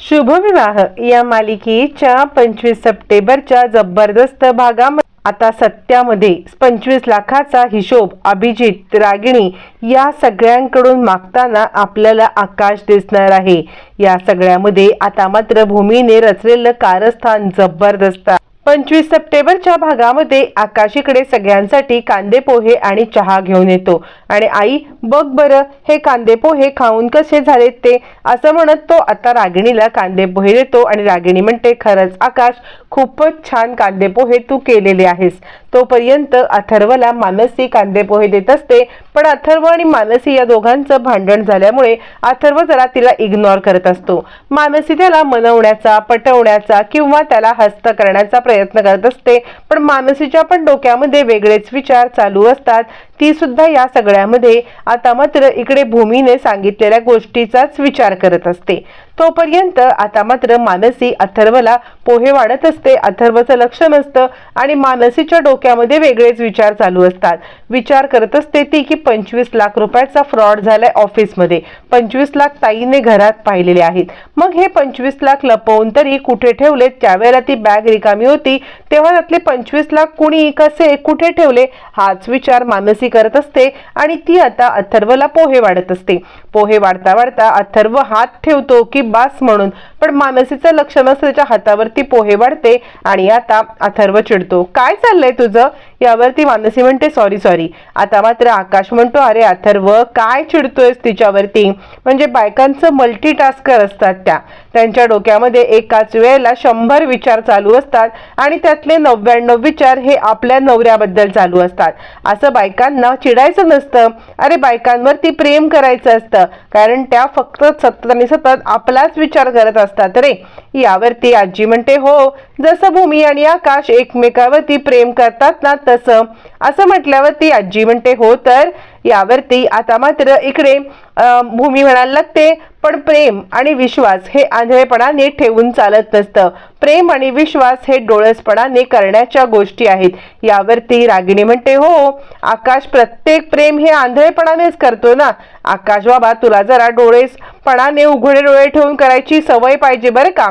शुभविवाह. या मालिकेच्या पंचवीस सप्टेंबरच्या जबरदस्त भागामध्ये आता सत्यामध्ये पंचवीस लाखाचा हिशोब अभिजित रागिणी या सगळ्यांकडून मागताना आपल्याला आकाश दिसणार आहे. या सगळ्यामध्ये आता मात्र भूमीने रचलेलं कारस्थान जबरदस्त पंचवीस सप्टेंबरच्या भागामध्ये आकाशीकडे सगळ्यांसाठी कांदे पोहे आणि चहा घेऊन येतो. आणि आई बघ बरं हे कांदे पोहे खाऊन कसे झालेत ते? असं म्हणत तो आता रागिणीला कांदे पोहे देतो आणि रागिणी म्हणते खरंच आकाश खूपच छान कांदे पोहे तू केलेले आहेस. तोपर्यंत अथर्वला मानसी कांदे पोहे देत असते. पण अथर्व आणि मानसी या दोघांचं भांडण झाल्यामुळे अथर्व जरा तिला इग्नोर करत असतो. मानसी त्याला मनवण्याचा पटवण्याचा किंवा त्याला हस्त करण्याचा प्रयत्न करत असते. पण मानसीच्या पण डोक्यामध्ये वेगळेच विचार चालू असतात. ती सुद्धा या सगळ्यामध्ये आता मात्र इकडे भूमीने सांगितलेल्या गोष्टीचाच विचार करत असते. तोपर्यंत आता मात्र मानसी अथर्वला पोहे वाढत असते अथर्वचं लक्ष नसतं आणि मानसीच्या डोक्यामध्ये वेगळेच विचार चालू असतात. विचार करत असते ती की पंचवीस लाख रुपयाचा फ्रॉड झालाय ऑफिसमध्ये. पंचवीस लाख ताईने घरात पाहिलेले आहेत. मग हे पंचवीस लाख लपवून तरी कुठे ठेवले त्यावेळेला ती बॅग रिकामी होती तेव्हा त्यातले पंचवीस लाख कुणी कसे कुठे ठेवले? हाच विचार मानसी करत असते आणि ती आता अथर्वला पोहे वाढत असते. पोहे वाढता वाढता अथर्व हात ठेवतो की बास म्हणून. पण मानसीचं लक्ष नसतं त्याच्या हातावरती पोहे वाढते आणि आता अथर्व चिडतो. काय चाललंय तुझं? यावरती मानसी म्हणते सॉरी सॉरी आता मात्र आकाश म्हणतो अरे अथर्व काय चिडतोयस तिच्यावरती? म्हणजे बायकांचं मल्टीटास्कर असतात त्या. त्यांच्या डोक्यामध्ये एकाच वेळेला शंभर विचार चालू असतात आणि त्यातले नव्याण्णव विचार हे आपल्या नवऱ्याबद्दल चालू असतात. असं बायकांना चिडायचं नसतं. अरे बायकांवरती प्रेम करायचं असतं. कारण त्या फक्त सतत आणि सतत आपलाच विचार करत असतात. रे यावरती आजी म्हणते हो जसं भूमी आणि आकाश एकमेकावरती प्रेम करतात ना तसं. असं म्हटल्यावरती आजी म्हणते हो तर यावरती आता मात्र इकडे भूमी म्हणायला लागते पण प्रेम आणि विश्वास हे आंधळेपणाने ठेवून चालत नसतं. प्रेम आणि विश्वास हे डोळसपणाने करण्याच्या गोष्टी आहेत. यावरती रागिणी म्हणते हो आकाश प्रत्येक प्रेम हे आंधळेपणानेच करतो ना. आकाश बाबा तुला जरा डोळेसपणाने उघडे डोळे ठेवून करायची सवय पाहिजे बरं का.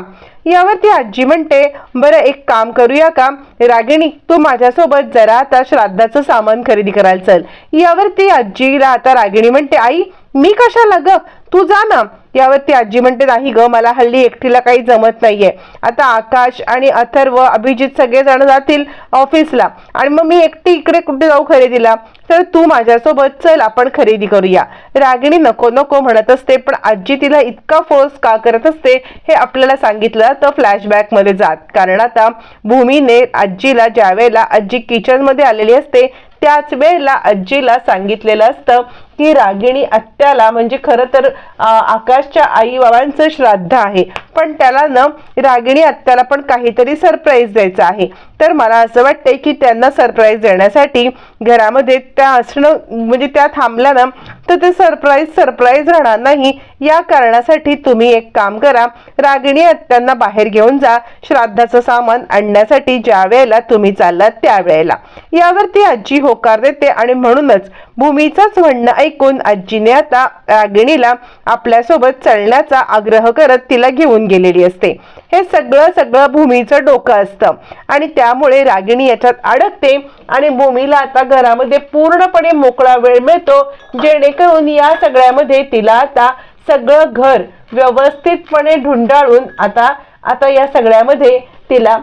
यावरती आजी म्हणते बरं एक काम करूया का? रागिणी तू माझ्यासोबत जरा आता श्राद्धाचं सामान खरेदी करायला चल. यावरती आजीला आता रागिणी म्हणते आई मी कशाला ग? तू जा ना. यावर ती आजी म्हणते नाही ग मला हल्ली एकटीला काही जमत नाहीये. आता आकाश आणि अथर्व अभिजित सगळेजण जातील ऑफिसला. आणि मग मी एकटी इकडे कुठे जाऊ खरेदीला? तर तू माझ्यासोबत चल आपण खरेदी करूया. रागिणी नको नको म्हणत असते पण आजी तिला इतका फोर्स का करत असते हे आपल्याला सांगितलं तर फ्लॅशबॅकमध्ये जात. कारण आता भूमीने आजीला ज्या वेळेला आजी किचनमध्ये आलेली असते त्याच वेळेला आजीला सांगितलेलं असतं की रागिणी आत्याला म्हणजे खरं तर आकाश आकाशच्या आई बाबांचं श्राद्ध आहे. पण त्याला ना रागिणी आत्याला पण काहीतरी सरप्राईज द्यायचं आहे. तर मला असं वाटतंय की त्यांना सरप्राईज देण्यासाठी घरामध्ये त्या असणं म्हणजे त्या थांबल्या ना तर ते सरप्राईज सरप्राईज राहणार नाही. या कारणासाठी तुम्ही एक काम करा. रागिणी आत्यांना बाहेर घेऊन जा. श्राद्धाचं सामान आणण्यासाठी ज्या वेळेला तुम्ही चाललात त्यावेळेला यावर ती आजी होकार देते आणि म्हणूनच भूमीचंच म्हणणं ऐकून आजीने आता रागिणीला आपल्यासोबत चालण्याचा आग्रह करत तिला घेऊन गेलेली असते. हे सगळं सगळं भूमीचं डोकं असतं. आणि त्यामुळे रागिणी याच्यात अडकते आणि भूमीला आता घरामध्ये पूर्णपणे मोकळा वेळ मिळतो. जेणेकरून या सगळ्यामध्ये तिला आता सगळं घर व्यवस्थितपणे ढुंडाळून आता आता या सगळ्यामध्ये तिला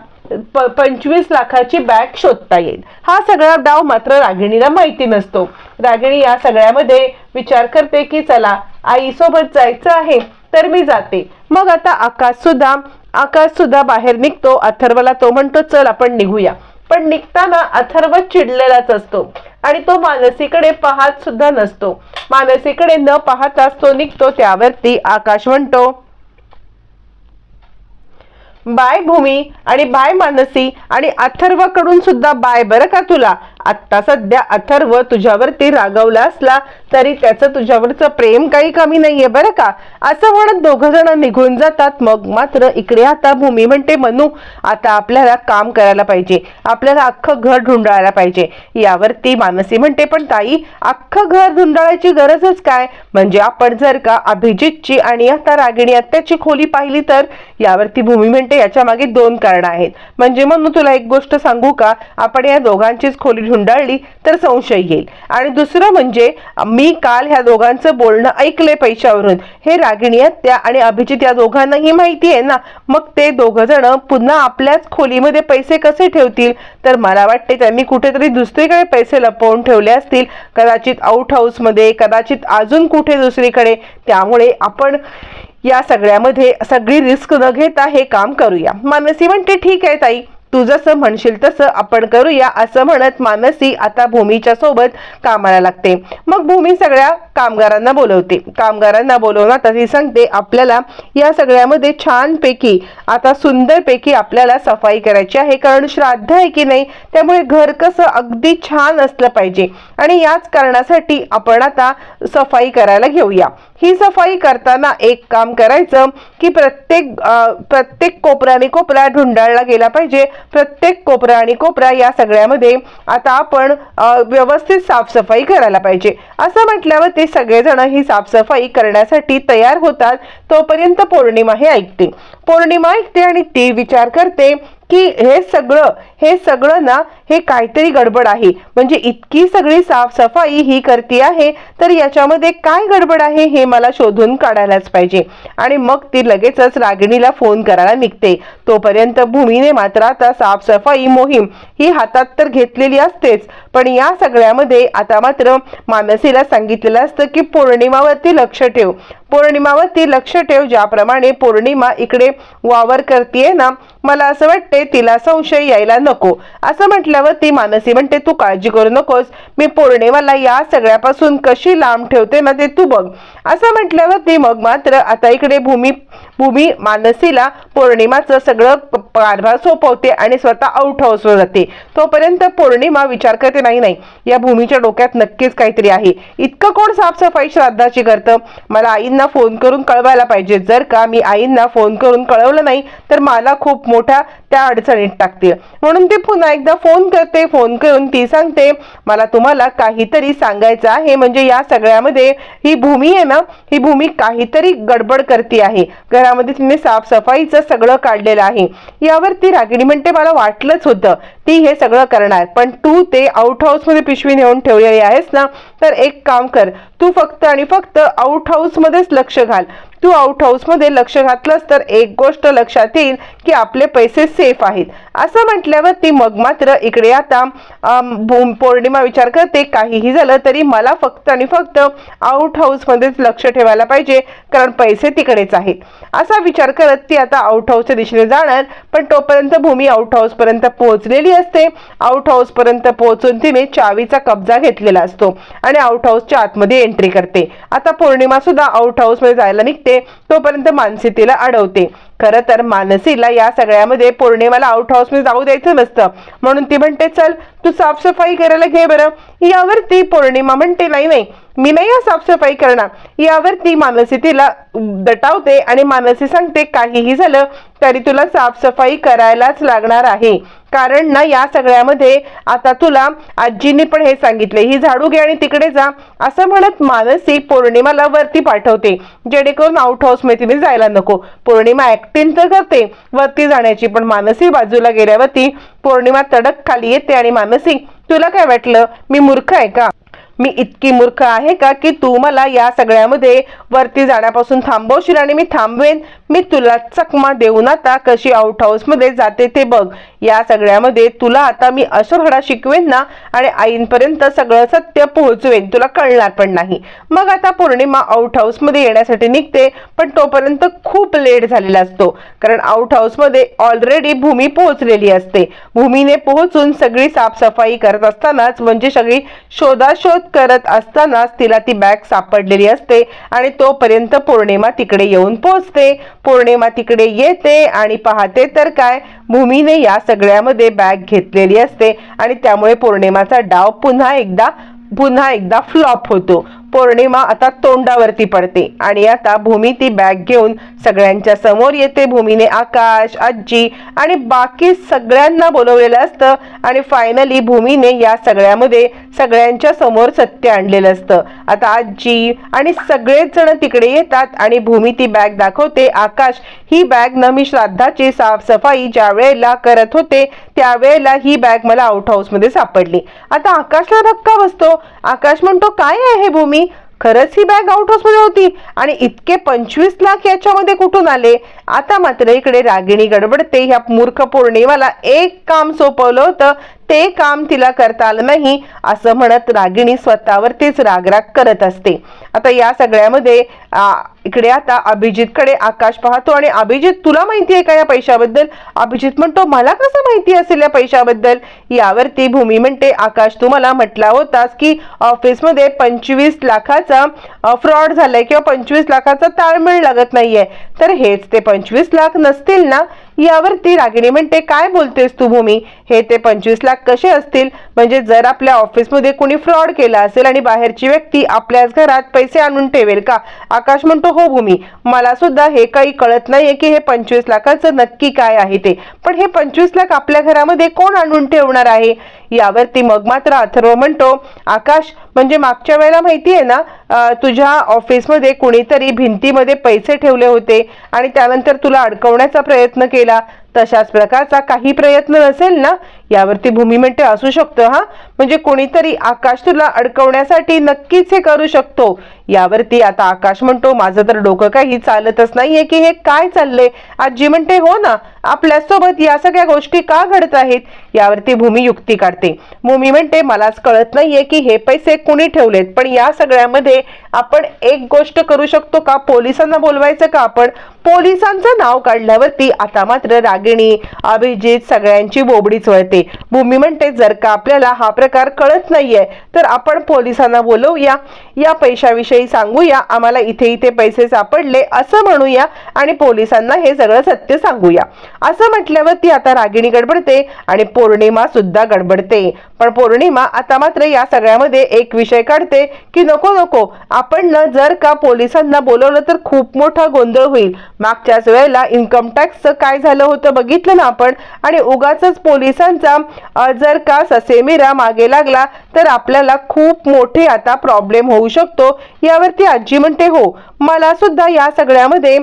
प पंचवीस लाखाची बॅग शोधता येईल. हा सगळा डाव मात्र रागिणीला माहिती नसतो. रागिणी या सगळ्यामध्ये विचार करते की चला आईसोबत जायचं आहे तर मी जाते. मग आता आकाश सुद्धा आकाश सुद्धा बाहेर निघतो. अथर्वला तो म्हणतो चल आपण निघूया. पण निघताना अथर्व चिडलेलाच असतो. आणि तो मानसीकडे पाहत सुद्धा नसतो. मानसीकडे न पाहताच तो निघतो त्यावरती आकाश म्हणतो बाय भूमी आणि बाय मानसी आणि अथर्वकडून सुद्धा बाय बरं का तुला? आत्ता सध्या अथर्व तुझ्यावरती रागवला असला तरी त्याचं तुझ्यावरचं प्रेम काही कमी नाहीये बरं का? असं म्हणत दोघं जण निघून जातात. मग मात्र इकडे आता भूमी म्हणते मनू आता आपल्याला काम करायला पाहिजे. आपल्याला अख्खं घर ढुंडाळायला पाहिजे. यावरती मानसी म्हणते पण ताई अख्खं घर धुंडाळायची गरजच काय? म्हणजे आपण जर का अभिजितची आणि आता रागिणी आत्याची खोली पाहिली तर? यावरती भूमी म्हणते याच्या मागे दोन कारण आहेत. म्हणजे म्हणून तुला एक गोष्ट सांगू का? आपण या दोघांचीच खोली गुंडाळली तर संशय येईल. आणि दुसरं म्हणजे मी काल ह्या दोघांचं बोलणं ऐकलंय पैशावरून. हे रागिणी त्या आणि अभिजित या दोघांनाही माहिती आहे ना? मग ते दोघ जण पुन्हा आपल्याच खोलीमध्ये पैसे कसे ठेवतील? तर मला वाटते त्यांनी कुठेतरी दुसरीकडे पैसे लपवून ठेवले असतील. कदाचित आउट हाऊसमध्ये कदाचित अजून कुठे दुसरीकडे. त्यामुळे आपण या सगळ्यामध्ये सगळी रिस्क न घेता हे काम करूया. मानसी म्हणते ठीक आहे ताई. तू जसं म्हणशील तसं आपण करूया असं म्हणत मानसी आता भूमीच्या सोबत कामाला लागते. मग भूमी सगळ्या कामगारांना बोलवते. कामगारांना बोलवून आता ती सांगते आपल्याला या सगळ्यामध्ये छानपैकी आता सुंदरपैकी आपल्याला सफाई करायची आहे. कारण श्राद्ध आहे की नाही त्यामुळे घर कसं अगदी छान असलं पाहिजे. आणि याच कारणासाठी आपण आता सफाई करायला घेऊया. ही सफाई करताना एक काम करायचं की प्रत्येक प्रत्येक कोपऱ्याने कोपरा ढुंडाळला गेला पाहिजे. प्रत्येक कोपरा आणि कोपरा या सगळ्यामध्ये आता आपण व्यवस्थित साफसफाई करायला पाहिजे. असं म्हटल्यावर ते सगळेजण ही साफसफाई करण्यासाठी तयार होतात तोपर्यंत पौर्णिमा हे ऐकते. पौर्णिमा ऐकते आणि ती विचार करते की हे सगळं हे सगळं ना हे काहीतरी गडबड आहे. म्हणजे इतकी सगळी साफसफाई ही करते आहे तर याच्यामध्ये काय गडबड आहे हे मला शोधून काढायलाच पाहिजे. आणि मग ती लगेचच रागिणीला फोन करायला निघते. तोपर्यंत भूमीने मात्र आता साफसफाई मोहीम ही हातात तर घेतलेली असतेच पण या सगळ्यामध्ये आता मात्र मानसीला सांगितलेलं असतं की पौर्णिमावरती लक्ष ठेव. पौर्णिमावरती लक्ष ठेव ज्याप्रमाणे पौर्णिमा इकडे वावर करते ना मला असं वाटते तिला संशय यायला नको. असं म्हटल्यावर ती मानसी म्हणते तू काळजी करू नकोस. मी पौर्णिमाला या सगळ्यापासून कशी लांब ठेवते ना ते तू बघ. असं म्हटल्यावर ती मग मात्र आता इकडे भूमी भूमी मानसीला पौर्णिमाचं सगळं कारभार सोपवते आणि स्वतः आउट हाऊसवर जाते. तोपर्यंत पौर्णिमा विचार करते नाही नाही. या भूमीच्या डोक्यात नक्कीच काहीतरी आहे. इतकं कोण साफसफाई श्राद्धाची करतं? मला आईंना फोन करून कळवायला पाहिजे. जर का मी आईंना फोन करून कळवलं नाही तर मला खूप मोठ्या त्या अडचणीत टाकतील. म्हणून ती पुन्हा एकदा फोन करते फोन करून ती सांगते मला तुम्हाला काहीतरी सांगायचं आहे. म्हणजे या सगळ्यामध्ये ही भूमी आहे ना ही भूमी काहीतरी गडबड करते आहे. घरामध्ये तिने साफसफाईचं सगळं काढलेलं आहे. यावर ती रागिणी म्हणते मला वाटलंच होतं. ती हे सगळं करणार. पण तू ते आउट हाऊसमध्ये पिशवी नेऊन ठेवलेली आहेस ना तर एक काम कर. तू फक्त आणि फक्त आउट हाऊसमध्येच लक्ष घाल. तू आउट हाऊसमध्ये लक्ष घातलंस तर एक गोष्ट लक्षात येईल की आपले पैसे सेफ आहेत. असं म्हटल्यावर ती मग मात्र इकडे आता भूम- पौर्णिमा विचार करते. काहीही झालं तरी मला फक्त आणि फक्त आउट हाऊसमध्येच लक्ष ठेवायला पाहिजे कारण पैसे तिकडेच आहेत. असा विचार करत ती आता आउट हाऊसच्या दिशेने जाणार पण तोपर्यंत भूमी आउट हाऊसपर्यंत पोहोचलेली असते. आउट हाऊसपर्यंत पोहोचून तिने चावीचा कब्जा घेतलेला असतो आणि आउट हाऊसच्या आतमध्ये एंट्री करते. आता पौर्णिमा सुद्धा आउट हाऊसमध्ये जायला निघते तोपर्यंत मानसी तिला अडवते. खरं तर मानसीला या सगळ्यामध्ये पौर्णिमाला आउट हाऊसमध्ये जाऊ द्यायचं नसतं. म्हणून ती म्हणते चल तू साफसफाई करायला घे बरं. यावरती पौर्णिमा म्हणते नाही नाही मी नाही या साफसफाई करणार. यावरती मानसी तिला दटावते आणि मानसी सांगते काहीही झालं तरी तुला साफसफाई करायलाच लागणार आहे. कारण ना या सगळ्यामध्ये आता तुला आजीने पण हे सांगितले ही झाडू घे आणि तिकडे जा असं म्हणत मानसी पौर्णिमाला वरती पाठवते. जेणेकरून आउट हाऊसमध्ये तिने जायला नको. पौर्णिमा ऍक्टिंग तर करते वरती जाण्याची पण मानसी बाजूला गेल्यावरती पौर्णिमा तडक खाली येते आणि मानसी तुला काय वाटलं? मी मूर्ख आहे का? मी इतकी मूर्ख आहे का की तू मला या सगळ्यामध्ये वरती जाण्यापासून थांबवशील आणि मी थांबवेन? मी तुला चकमा देऊन आता कशी आउट हाऊसमध्ये जाते ते बघ. या सगळ्यामध्ये तुला आता मी असं धडा शिकवेन ना आणि आईंपर्यंत सगळं सत्य पोहोचवेन. तुला कळणार पण नाही. मग आता पौर्णिमा आउट हाऊसमध्ये येण्यासाठी निघते पण तोपर्यंत खूप लेट झालेला असतो. कारण आउट हाऊसमध्ये ऑलरेडी भूमी पोहोचलेली असते. भूमीने पोहोचून सगळी साफसफाई करत असतानाच म्हणजे सगळी शोधाशोध करत असतानाच तिला ती बॅग सापडलेली असते आणि तोपर्यंत पौर्णिमा तिकडे येऊन पोहोचते पौर्णिमा तिकडे येते आणि पाहते तर काय भूमीने या सगळ्यामध्ये बॅग घेतलेली असते आणि त्यामुळे पौर्णिमाचा डाव पुन्हा एकदा पुन्हा एकदा फ्लॉप होतो. पौर्णिमा आता तोंडावरती पडते. आणि आता भूमी ती बॅग घेऊन सगळ्यांच्या समोर येते. भूमीने आकाश आजी आणि बाकी सगळ्यांना बोलवलेलं असतं. आणि फायनली भूमीने या सगळ्यामध्ये सगळ्यांच्या समोर सत्य आणलेलं असतं. आता आजी आणि सगळेच जण तिकडे येतात आणि भूमी ती बॅग दाखवते. आकाश ही बॅग न मी श्राद्धाची साफसफाई ज्या वेळेला करत होते त्यावेळेला ही बॅग मला आउट हाऊसमध्ये सापडली. आता आकाशला धक्का बसतो. आकाश म्हणतो काय आहे भूमी? खरंच ही बॅग आउट हाऊस होती. आणि इतके पंचवीस लाख याच्यामध्ये कुठून आले? आता मात्र इकडे रागिणी गडबडते. ह्या मूर्ख पौर्णिमाला एक काम सोपवलं होतं. ते काम तिला करता आलं नाही असं म्हणत रागिणी स्वतःवरतीच रागराग करत असते. आता या सगळ्यामध्ये इकडे आता अभिजितकडे आकाश पाहतो आणि अभिजित तुला माहिती आहे का या पैशाबद्दल? अभिजित म्हणतो मला कसं माहिती असेल या पैशाबद्दल? यावरती भूमी म्हणते आकाश तू मला म्हटला होतास की ऑफिसमध्ये पंचवीस लाखाचा फ्रॉड झालाय किंवा पंचवीस लाखाचा ताळमेळ लागत नाहीये. तर हेच ते पंचवीस लाख नसतील ना? यावरती रागिणी म्हणते काय बोलतेस तू भूमी? हे ते पंचवीस लाख कसे असतील? म्हणजे जर आपल्या ऑफिसमध्ये कोणी फ्रॉड केला असेल आणि बाहेरची व्यक्ती आपल्याच घरात पैसे आणून ठेवेल का? आकाश म्हणतो हो भूमी मला सुद्धा हे काही कळत नाहीये की हे पंचवीस लाखाचं नक्की काय आहे ते. पण हे पंचवीस लाख आपल्या घरामध्ये कोण आणून ठेवणार आहे? यावरती मग मात्र अथर्व म्हणतो आकाश म्हणजे मागच्या वेळेला माहिती आहे ना तुझ्या ऑफिसमध्ये कुणीतरी भिंतीमध्ये पैसे ठेवले होते आणि त्यानंतर तुला अडकवण्याचा प्रयत्न केला तशाच प्रकारचा काही प्रयत्न नसेल ना? यावरती भूमी म्हणते असू शकतं हा? म्हणजे कोणीतरी आकाश तुला अडकवण्यासाठी नक्कीच हे करू शकतो. यावरती आता आकाश म्हणतो माझं तर डोकं काही चालतच नाहीये की हे काय चाललंय? आजी म्हणते हो ना आपल्यासोबत या सगळ्या गोष्टी का घडत आहेत? यावरती भूमी युक्ती काढते. भूमी म्हणते मलाच कळत नाहीये की हे पैसे कुणी ठेवलेत पण या सगळ्यामध्ये आपण एक गोष्ट करू शकतो का? पोलिसांना बोलवायचं का आपण? पोलिसांचं नाव काढल्यावरती आता मात्र रागिणी अभिजित सगळ्यांची बोबडीच वळते भूमी म्हणते जर का आपल्याला हा प्रकार कळत नाहीये. तर आपण पोलिसांना बोलवूया. या पैशाविषयी सांगूया. आम्हाला इथे इथे पैसे सापडले असं म्हणूया आणि पोलिसांना हे सगळं सत्य सांगूया. असं म्हटल्यावर ती आता रागिणी गडबडते आणि पौर्णिमा सुद्धा गडबडते. पण पौर्णिमा आता मात्र या सगळ्यामध्ये एक विषय काढते की नको नको आपण न जर का पोलिसांना बोलवलं तर खूप मोठा गोंधळ होईल. मागच्याच वेळेला इन्कम टॅक्सचं काय झालं होतं बघितलं ना आपण? आणि उगाच पोलिसांचा जर का ससेमिरा मागे लागला तर आपल्याला खूप मोठे आता प्रॉब्लेम होऊ शकतो. यावरती आजी म्हणते हो मला सुद्धा या सगळ्यामध्ये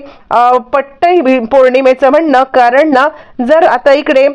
पट्ट पौर्णिमेचं म्हणणं कारण ना जर आता इकडे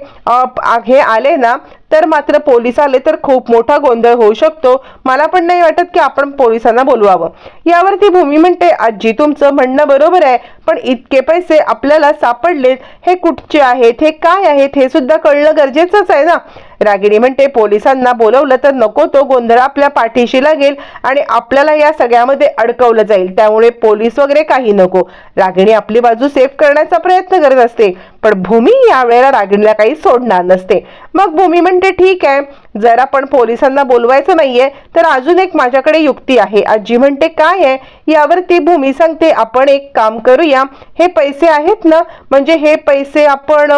हे आले ना तर मात्र पोलीस आले तर खूप मोठा गोंधळ होऊ शकतो. मला पण नाही वाटत की आपण पोलिसांना बोलवावं. यावरती भूमी म्हणते आजी तुमचं म्हणणं बरोबर आहे पण इतके पैसे आपल्याला सापडलेत. हे कुठचे आहेत? हे काय आहेत? हे सुद्धा कळणं गरजेचंच आहे ना? रागिणी म्हणते पोलिसांना बोलवलं तर नको तो गोंधळ आपल्या पाठीशी लागेल आणि आपल्याला या सगळ्यामध्ये अडकवलं जाईल. त्यामुळे पोलीस वगैरे काही नको. रागिणी आपली बाजू सेफ करण्याचा प्रयत्न करत असते पण भूमी यावेळेला रागिणीला काही सोडणार नसते. मग भूमी म्हणते ठीक आहे जर आपण पोलिसांना बोलवायचं नाहीये तर अजून एक माझ्याकडे युक्ती आहे. आजी म्हणते काय आहे? यावर ती भूमी सांगते आपण एक काम करूया. हे पैसे आहेत ना म्हणजे हे पैसे आपण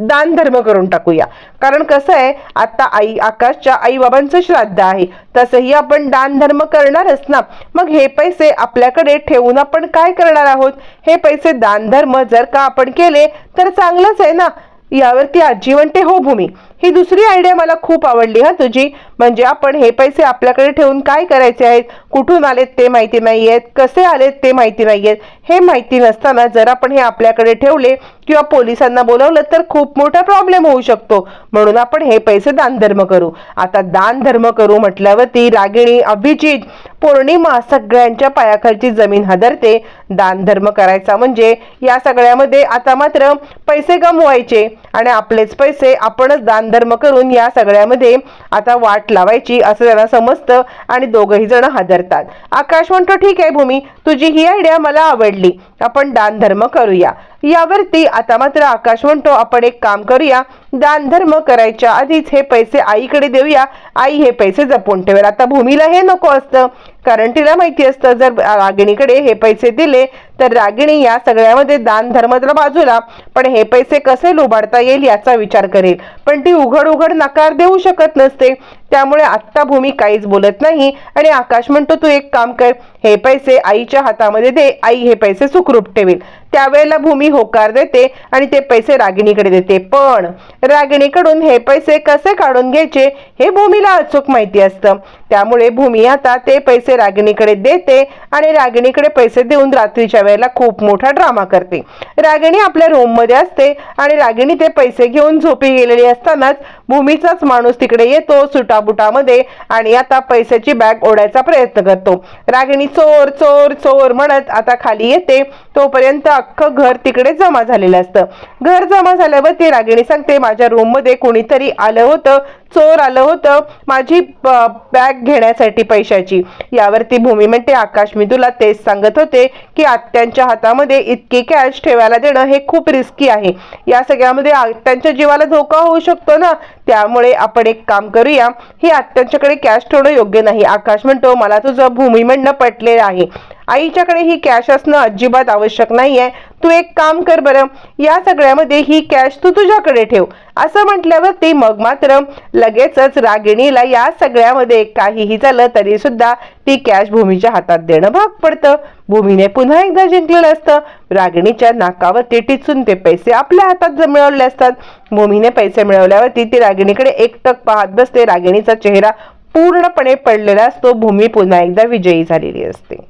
दान धर्म करून टाकूया. कारण कसं आहे आता आई आकाशच्या आई बाबांचं श्राद्ध आहे. तसंही आपण दान धर्म करणारच ना. मग हे पैसे आपल्याकडे ठेवून आपण काय करणार आहोत? हे पैसे दान धर्म जर का आपण केले तर चांगलंच आहे ना. यावरती आजी म्हणते हो भूमी. ही दुसरी आयडिया मला खूप आवडली हा तुझी. म्हणजे आपण हे पैसे आपल्याकडे ठेवून काय करायचे आहेत? कुठून आलेत ते माहिती नाही आहेत कसे आलेत ते माहिती नाही आहेत हे माहिती नसताना जर आपण हे आपल्याकडे ठेवले किंवा पोलिसांना बोलवलं तर खूप मोठा प्रॉब्लेम होऊ शकतो. म्हणून आपण हे पैसे दानधर्म करू. आता दानधर्म करू म्हटल्यावरती रागिणी अभिजित पौर्णिमा सगळ्यांच्या पायाखालची जमीन हदरते. दानधर्म करायचा म्हणजे या सगळ्यामध्ये आता मात्र पैसे गमवायचे आणि आपलेच पैसे आपणच दान धर्म करून या सगळ्यामध्ये आता वाट लावायची असं जरा समजतं आणि दोघही जण हादरतात. आकाश म्हणतो ठीक आहे भूमी तुझी ही आयडिया मला आवडली. आपण दान धर्म करूया. यावरती आता मात्र आकाश म्हणतो आपण एक काम करूया. दान धर्म करायच्या आधीच हे पैसे आईकडे देऊया. आई हे पैसे जपून ठेवेल. आता भूमीला हे नको असतं. कारण तिला माहिती असतं जर रागिणीकडे हे पैसे दिले तर रागिणी या सगळ्यामध्ये दान धर्म बाजूला. पण हे पैसे कसे लुबाडता येईल याचा विचार करेल. पण ती उघड उघड नकार देऊ शकत नसते. त्यामुळे आत्ता भूमी काहीच बोलत नाही. आणि आकाश म्हणतो तू एक काम कर. हे पैसे आईच्या हातामध्ये दे आई हे पैसे सुखरूप ठेवेल. त्यावेळेला भूमी होकार देते आणि ते पैसे रागिणीकडे देते. पण रागिणीकडून हे पैसे कसे काढून घ्यायचे हे भूमीला अचूक माहिती असतं. त्यामुळे भूमी आता ते पैसे रागिणीकडे देते आणि रागिणीकडे पैसे देऊन रात्रीच्या वेळेला खूप मोठा ड्रामा करते. रागिणी आपल्या रूममध्ये असते आणि रागिणी ते पैसे घेऊन झोपी गेलेली असतानाच भूमीचाच माणूस तिकडे येतो सुटाबुटामध्ये आणि आता पैशाची बॅग ओढायचा प्रयत्न करतो. रागिणी चोर चोर चोर म्हणत आता खाली येते. तोपर्यंत अख्खं घर तिकडे जमा झालेलं असतं. घर जमा झाल्यावर ती रागिणी सांगते माझ्या रूममध्ये कोणीतरी आलं होतं चोर आलं होतं माझी बॅग घेण्यासाठी पैशाची. यावरती भूमी म्हणते आकाश मी तुला तेच सांगत होते की आत्यांच्या हातामध्ये इतकी कॅश ठेवायला देणं हे खूप रिस्की आहे. या सगळ्यामध्ये आत्यांच्या जीवाला धोका होऊ शकतो ना? त्यामुळे आपण एक काम करूया. ही आत्यांच्याकडे कॅश ठेवणं योग्य नाही. आकाश म्हणतो मला तुझं भूमी म्हणणं पटलेलं आहे. आईच्याकडे ही कॅश असणं अजिबात आवश्यक नाही आहे तू एक काम कर बरं. या सगळ्यामध्ये ही कॅश तू तुझ्याकडे ठेव. असं म्हटल्यावर ती मग मात्र लगेचच रागिणीला या सगळ्यामध्ये काहीही झालं तरी सुद्धा ती कॅश भूमीच्या हातात देणं भाग पडतं. भूमीने पुन्हा एकदा जिंकलेलं असतं. रागिणीच्या नाकावरती टिचून ते पैसे आपल्या हातात जर मिळवले असतात. भूमीने पैसे मिळवल्यावरती ती रागिणीकडे एकटक पाहत बसते. रागिणीचा चेहरा पूर्णपणे पडलेला असतो. भूमी पुन्हा एकदा विजयी झालेली असते.